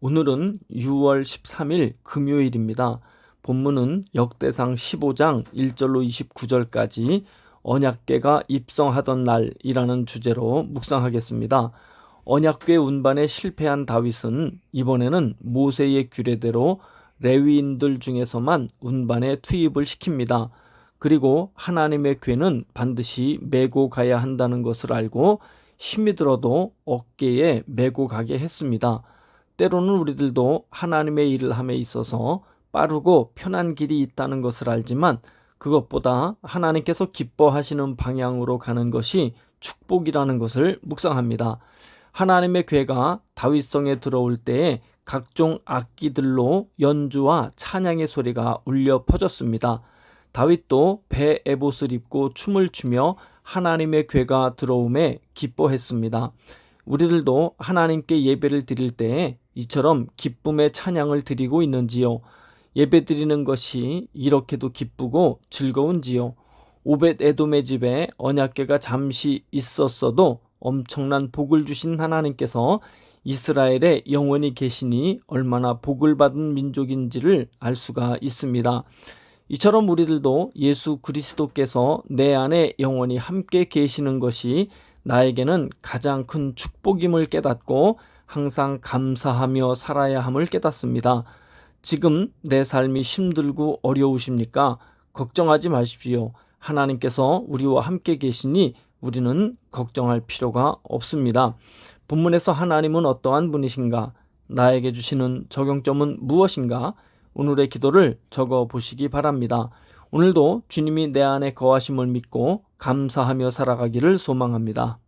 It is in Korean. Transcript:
오늘은 6월 13일 금요일입니다. 본문은 역대상 15장 1절로 29절까지 언약궤가 입성하던 날이라는 주제로 묵상하겠습니다. 언약궤 운반에 실패한 다윗은 이번에는 모세의 규례대로 레위인들 중에서만 운반에 투입을 시킵니다. 그리고 하나님의 궤는 반드시 메고 가야 한다는 것을 알고 힘이 들어도 어깨에 메고 가게 했습니다. 때로는 우리들도 하나님의 일을 함에 있어서 빠르고 편한 길이 있다는 것을 알지만 그것보다 하나님께서 기뻐하시는 방향으로 가는 것이 축복이라는 것을 묵상합니다. 하나님의 괴가 다윗성에 들어올 때에 각종 악기들로 연주와 찬양의 소리가 울려 퍼졌습니다. 다윗도 배 에봇을 입고 춤을 추며 하나님의 괴가 들어옴에 기뻐했습니다. 우리들도 하나님께 예배를 드릴 때에 이처럼 기쁨의 찬양을 드리고 있는지요? 예배 드리는 것이 이렇게도 기쁘고 즐거운지요? 오벳 에돔의 집에 언약궤가 잠시 있었어도 엄청난 복을 주신 하나님께서 이스라엘에 영원히 계시니 얼마나 복을 받은 민족인지를 알 수가 있습니다. 이처럼 우리들도 예수 그리스도께서 내 안에 영원히 함께 계시는 것이 나에게는 가장 큰 축복임을 깨닫고 항상 감사하며 살아야 함을 깨닫습니다. 지금 내 삶이 힘들고 어려우십니까? 걱정하지 마십시오. 하나님께서 우리와 함께 계시니 우리는 걱정할 필요가 없습니다. 본문에서 하나님은 어떠한 분이신가? 나에게 주시는 적용점은 무엇인가? 오늘의 기도를 적어 보시기 바랍니다. 오늘도 주님이 내 안에 거하심을 믿고 감사하며 살아가기를 소망합니다.